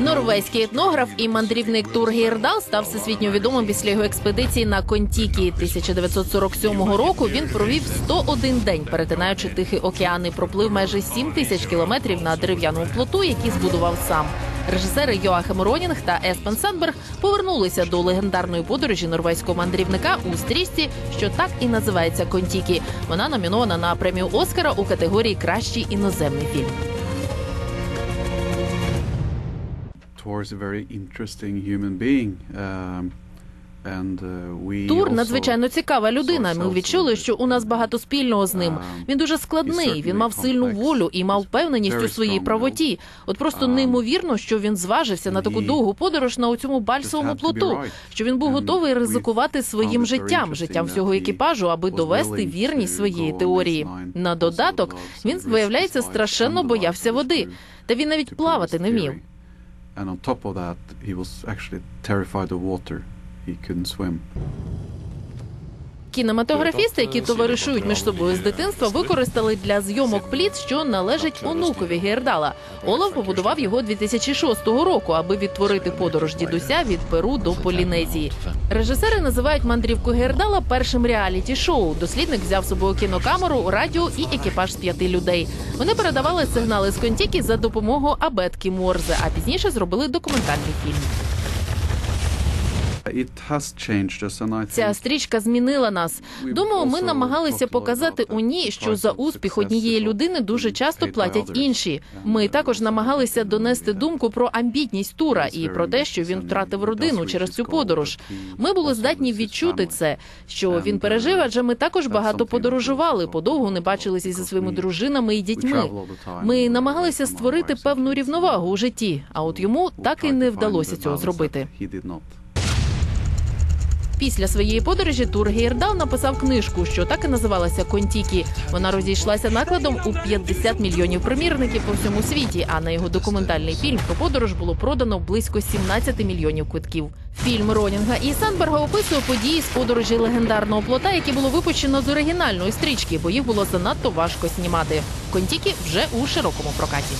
Норвезький етнограф і мандрівник Тур Гейрдал став всесвітньо відомим після його експедиції на Контікі 1947 року. Він провів 101 день, перетинаючи Тихий океан і проплив майже 7 тисяч кілометрів на дерев'яному плоту, який збудував сам. Режисери Йоахем Ронінг та Еспен Сандберг повернулися до легендарної подорожі норвезького мандрівника у стрічці, що так і називається Контікі. Вона номінована на премію Оскара у категорії Кращий іноземний фільм. Tor is a very interesting human being. Um, uh, Тур надзвичайно цікава людина. Ми відчули, що у нас багато спільного з ним. Він дуже складний. Він мав сильну волю і мав впевненість у своїй правоті. От просто неймовірно, що він зважився на таку довгу подорож на цьому бальсовому плоту. Що він був готовий ризикувати своїм життям, життям всього екіпажу, аби довести вірність своєї теорії. На додаток він виявляється страшенно боявся води, та він навіть плавати не вмів. And on top of that, he was actually terrified of water. He couldn't swim. Кінематографісти, які товаришують між собою з дитинства, використали для зйомок пліт, що належить онукові Гердала. Олаф побудував його 2006 року, аби відтворити подорож дідуся від Перу до Полінезії. Режисери називають мандрівку Гердала першим реаліті-шоу. Дослідник взяв з собою кінокамеру, радіо і екіпаж з п'яти людей. Вони передавали сигнали з Контіки за допомогою абетки Морзе, а пізніше зробили документальний фільм. Ця стрічка змінила нас. Думаю, ми намагалися показати у ній, що за успіх однієї людини дуже часто платять інші. Ми також намагалися донести думку про амбітність тура і про те, що він втратив родину через цю подорож. Ми були здатні відчути це, що він пережив, адже ми також багато подорожували, подовго не бачилися зі своїми дружинами і дітьми. Ми намагалися створити певну рівновагу у житті, а от йому так і не вдалося цього зробити. Після своєї подорожі Тур Гейрдал написав книжку, що так і називалася Контікі. Вона розійшлася накладом у 50 мільйонів примірників по всьому світі. А на його документальний фільм про подорож було продано близько 17 мільйонів квитків. Фільм Ронінга і Сандберга описує події з подорожі легендарного плота, які було випущено з оригінальної стрічки, бо їх було занадто важко знімати. Контікі вже у широкому прокаті.